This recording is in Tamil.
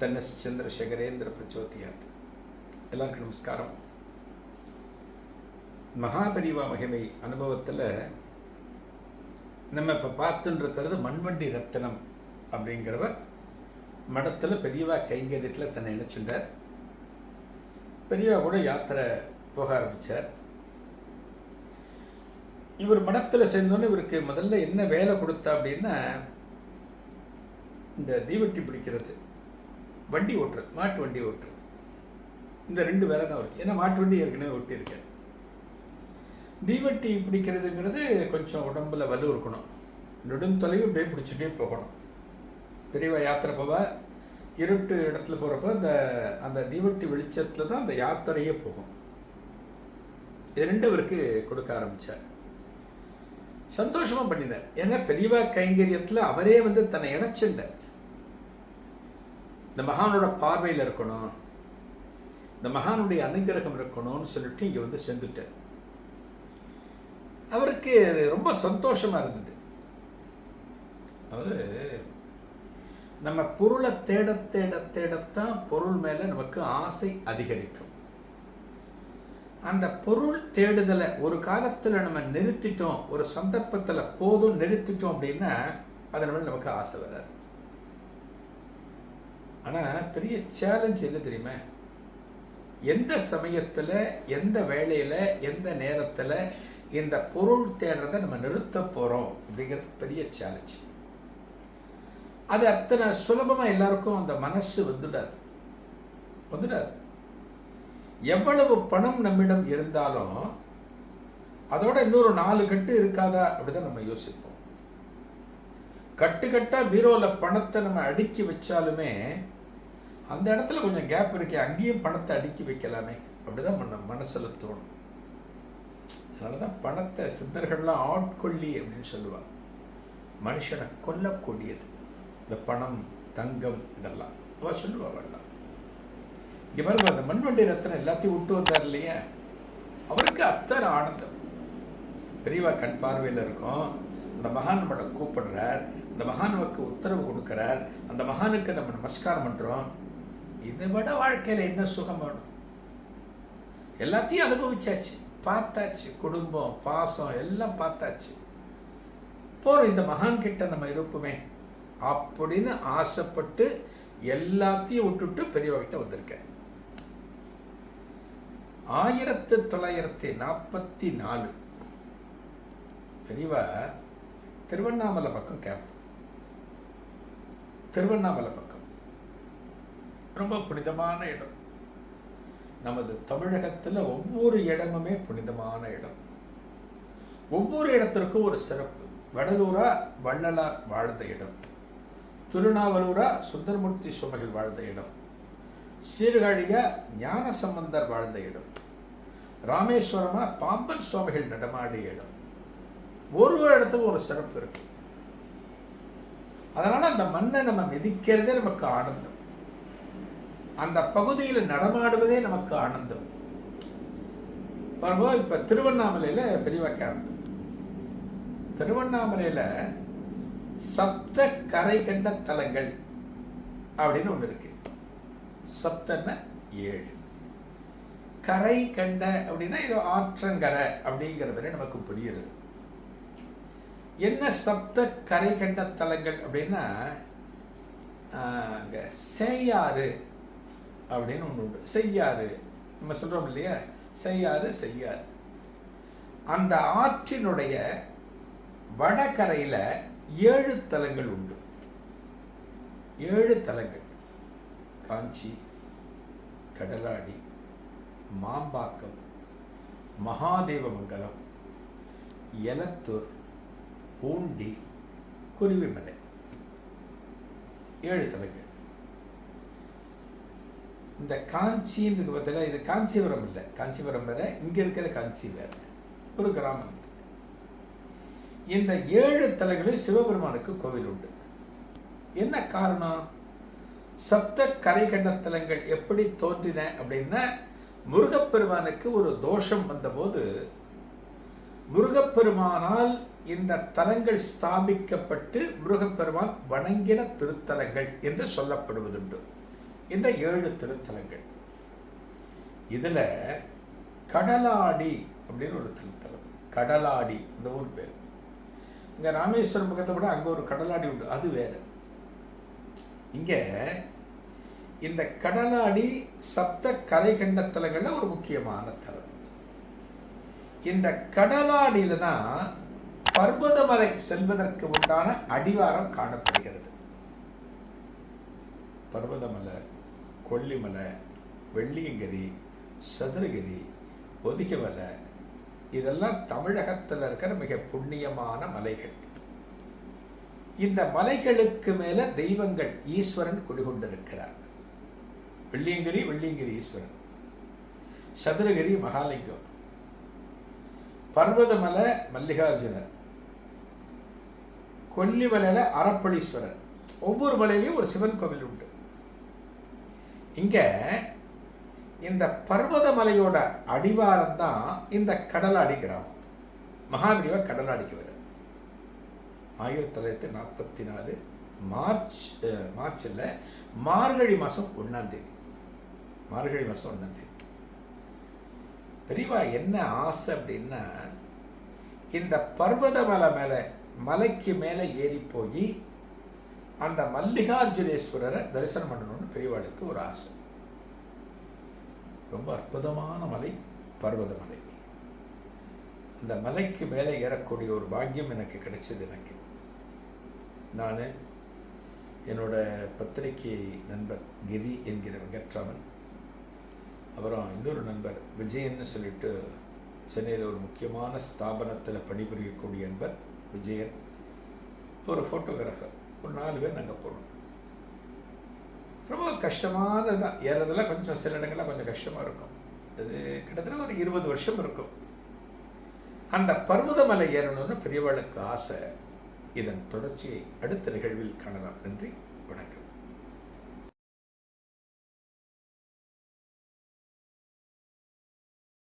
தன்னஸ் சந்திரசேகரேந்திர பிரச்சோதியாத். எல்லாருக்கும் நமஸ்காரம். மகாபரிவா மகிமை அனுபவத்தில் நம்ம இப்போ பார்த்துட்டு இருக்கிறது மண்வண்டி ரத்தனம் அப்படிங்கிறவர் மடத்தில் பெரியவா கைங்கரியத்தில் தன்னை இணைச்சிட்டார் பெரியவா கூட யாத்திரை போக ஆரம்பித்தார் இவர் மடத்தில் சேர்ந்தோன்னே இவருக்கு முதல்ல என்ன வேலை கொடுத்தா அப்படின்னா இந்த தீவட்டி பிடிக்கிறது. வண்டி ஓட்டுறது மாட்டு வண்டி ஓட்டுறது. இந்த ரெண்டு வேலை தான் இருக்குது ஏன்னா மாட்டு வண்டி ஏற்கனவே ஓட்டியிருக்கேன். தீவட்டி பிடிக்கிறதுங்கிறது கொஞ்சம் உடம்புல வலு இருக்கணும். நெடுந்தொலைவு அப்படியே பிடிச்சிட்டே போகணும். பெரியவா யாத்திரை போவா இருட்டு இடத்துல போகிறப்ப அந்த அந்த தீவட்டி வெளிச்சத்தில் தான் அந்த யாத்திரையே போகும். இது ரெண்டு அவருக்கு கொடுக்க ஆரம்பித்தார் சந்தோஷமாக பண்ணினார் ஏன்னா பெரியவா கைங்கரியத்தில் அவரே வந்து தன்னை இணைச்சுண்டார் இந்த மகானோட பார்வையில் இருக்கணும். இந்த மகானுடைய அனுகிரகம் இருக்கணும்னு சொல்லிட்டு இங்கே வந்து சேர்ந்துட்டார் அவருக்கு அது ரொம்ப சந்தோஷமாக இருந்தது. அதாவது நம்ம பொருளை தேட தேட தேடத்தான் பொருள் மேலே நமக்கு ஆசை அதிகரிக்கும். அந்த பொருள் தேடுதலை ஒரு காலத்தில் நம்ம நிறுத்திட்டோம் ஒரு சந்தர்ப்பத்தில் போதும் நிறுத்திட்டோம் அப்படின்னா அதன் மேலே நமக்கு ஆசை வராது. ஆனால் பெரிய சேலஞ்ச் என்ன தெரியுமா? எந்த சமயத்தில் எந்த வேலையில் எந்த நேரத்தில் இந்த பொருள் தேடுறதை நம்ம நிறுத்த போகிறோம் அப்படிங்கிறது பெரிய சேலஞ்ச் அது அத்தனை சுலபமாக எல்லாருக்கும் அந்த மனசு வந்துடாது. வந்துடாது. எவ்வளவு பணம் நம்மிடம் இருந்தாலும் அதோட இன்னொரு நாலு கட்டு இருக்காதா அப்படிதான் நம்ம யோசிப்போம். கட்டுக்கட்டாக பீரோவில் பணத்தை நம்ம அடுக்கி வச்சாலுமே அந்த இடத்துல கொஞ்சம் கேப் இருக்கே அங்கேயும் பணத்தை அடுக்கி வைக்கலாமே. அப்படிதான் நம்ம மனசில் தோணும். அதனால தான் பணத்தை சித்தர்கள்லாம் ஆட்கொள்ளி அப்படின்னு சொல்லுவாள் மனுஷனை கொல்லக்கூடியது. இந்த பணம் தங்கம் இதெல்லாம். அவள் சொல்லுவாள் அவள்லாம். இங்கே பாருங்க அந்த மண்வண்டி ரத்தனம் எல்லாத்தையும் விட்டு வந்தார் இல்லையா? அவருக்கு அத்தனை ஆனந்தம். பெரியவா கண் பார்வையில் இருக்கும். அந்த மகான் நம்மளை கூப்பிடுறார் அந்த மகானுக்கு நமக்கு உத்தரவு கொடுக்குறார் அந்த மகானுக்கு நம்ம நமஸ்காரம் பண்ணுறோம் இதை விட வாழ்க்கையில் என்ன சுகம் வேணும்? எல்லாத்தையும் அனுபவிச்சாச்சு. பார்த்தாச்சு. குடும்பம் பாசம் எல்லாம் பார்த்தாச்சு. போகிறோம் இந்த மகான் கிட்ட நம்ம இருப்போமே அப்படின்னு ஆசைப்பட்டு எல்லாத்தையும் விட்டுட்டு பெரியவர்கிட்ட வந்திருக்கேன். ஆயிரத்து தொள்ளாயிரத்தி நாற்பத்தி நாலு. பெரியவா திருவண்ணாமலை பக்கம் கேம்ப் திருவண்ணாமலை பக்கம். ரொம்ப புனிதமான இடம். நமது தமிழகத்தில் ஒவ்வொரு இடமுமே புனிதமான இடம். ஒவ்வொரு இடத்திற்கும் ஒரு சிறப்பு. வடலூரா வள்ளலார் வாழ்ந்த இடம். திருநாவலூரா சுந்தரமூர்த்தி சுவாமிகள் வாழ்ந்த இடம். சீர்காழியா ஞான சம்பந்தர் வாழ்ந்த இடம். ராமேஸ்வரமா பாம்பன் சுவாமிகள் நடமாடிய இடம். ஒரு ஒரு இடத்துக்கும் ஒரு சிறப்பு இருக்கு. அதனால் அந்த மண்ணை நம்ம மிதிக்கிறதே நமக்கு ஆனந்தம். அந்த பகுதியில் நடமாடுவதே நமக்கு ஆனந்தம். பாருங்க இப்போ திருவண்ணாமலையில் பெரியவா கேம்ப் திருவண்ணாமலையில் சப்த கரை கண்ட தலங்கள் அப்படின்னு ஒன்று இருக்கு. சப்தன்னா ஏழு. கரை கண்ட அப்படின்னா இது ஆற்றங்கரை அப்படிங்கிற நமக்கு புரியுறது என்ன சப்த கரை கண்ட தலங்கள் அப்படின்னா அங்கே செய்யாறு அப்படின்னு ஒன்று உண்டு. செய்யாறு நம்ம சொல்கிறோம் இல்லையா? செய்யாறு செய்யாறு. அந்த ஆற்றினுடைய வடகரையில் ஏழு தலங்கள் உண்டு. ஏழு தலங்கள். காஞ்சி கடலாடி மாம்பாக்கம் மகாதேவமங்கலம் எலத்தூர் பூண்டி குருவிமலை. ஏழு தலங்கள் இந்த காஞ்சின்னு இருக்கு பார்த்தீங்களா? இது காஞ்சிபுரம் இல்லை. காஞ்சிபுரம் வேற இங்கே இருக்கிற காஞ்சி வேற. ஒரு கிராமம் இந்த ஏழு தலங்களில் சிவபெருமானுக்கு கோவில் உண்டு. என்ன காரணம்? சப்த கரைகண்ட தலங்கள் எப்படி தோன்றின அப்படின்னா முருகப்பெருமானுக்கு ஒரு தோஷம் வந்தபோது முருகப்பெருமானால் இந்த தலங்கள் ஸ்தாபிக்கப்பட்டு முருகப்பெருமான் வணங்கின திருத்தலங்கள் என்று சொல்லப்படுவதுண்டு. இந்த ஏழு திருத்தலங்கள். இதில் கடலாடி அப்படின்னு ஒரு திருத்தலம். கடலாடி இந்த ஊர் பேர். இங்கே ராமேஸ்வரம் பக்கத்தை விட அங்கே ஒரு கடலாடி உண்டு. அது வேறு. இங்கே இந்த கடலாடி சப்த கரை கண்ட தலங்களில் ஒரு முக்கியமான தலம். இந்த கடலாடியில தான் பர்வதமலை செல்வதற்கு உண்டான அடிவாரம் காணப்படுகிறது. பர்வதமலை கொல்லிமலை வெள்ளியங்கிரி சதுரகிரி ஒதிகமலை இதெல்லாம் தமிழகத்தில் இருக்கிற மிக புண்ணியமான மலைகள். இந்த மலைகளுக்கு மேலே தெய்வங்கள் ஈஸ்வரன் குடிகொண்டிருக்கிறார் வெள்ளியங்கிரி வெள்ளியங்கிரி ஈஸ்வரன். சதுரகிரி மகாலிங்கம். பர்வதமலை மல்லிகார்ஜுனர் கொல்லிமலையில் அறப்பளீஸ்வரர் ஒவ்வொரு மலையிலையும் ஒரு சிவன் கோவில் உண்டு. இங்கே இந்த பர்வதமலையோட அடிவாரம் தான் இந்த கடலாடி கிராமம். மகாதேவ கடலாடிக்கு வர ஆயிரத்தி தொள்ளாயிரத்தி நாற்பத்தி நாலு மார்ச் மார்ச்சில் மார்ச் இல்லை மார்கழி மாதம் ஒன்றாம் தேதி. மார்கழி மாதம் ஒன்றாம் தேதி. பெரியவா என்ன ஆசை அப்படின்னா இந்த பர்வதமலை மேலே மலைக்கு மேலே ஏறி போய் அந்த மல்லிகார்ஜுனேஸ்வரரை தரிசனம் பண்ணணும்னு பெரியவாளுக்கு ஒரு ஆசை. ரொம்ப அற்புதமான மலை பர்வதமலை. அந்த மலைக்கு மேலே ஏறக்கூடிய ஒரு பாக்கியம் எனக்கு கிடைச்சது எனக்கு. நான் என்னோட பத்திரிகை நண்பர் கிரி என்கிற வெங்கட்ராமன் அப்புறம் இன்னொரு நண்பர் விஜயன்னு சொல்லிட்டு சென்னையில் ஒரு முக்கியமான ஸ்தாபனத்தில் பணிபுரியக்கூடிய நண்பர் விஜயன். ஒரு ஃபோட்டோகிராஃபர் ஒரு நாலு பேர் நாங்கள் போனோம். ரொம்ப கஷ்டமானது தான் ஏறதெல்லாம் கொஞ்சம் சில இடங்கள்லாம் கொஞ்சம் கஷ்டமாக இருக்கும். அது கிட்டத்தட்ட ஒரு இருபது வருஷம் இருக்கும். அந்த பர்வதமலை ஏறணும்னு பெரியவளுக்கு ஆசை. இதன் தொடர்ச்சியை அடுத்த நிகழ்வில் காணலாம். நன்றி. வணக்கம்.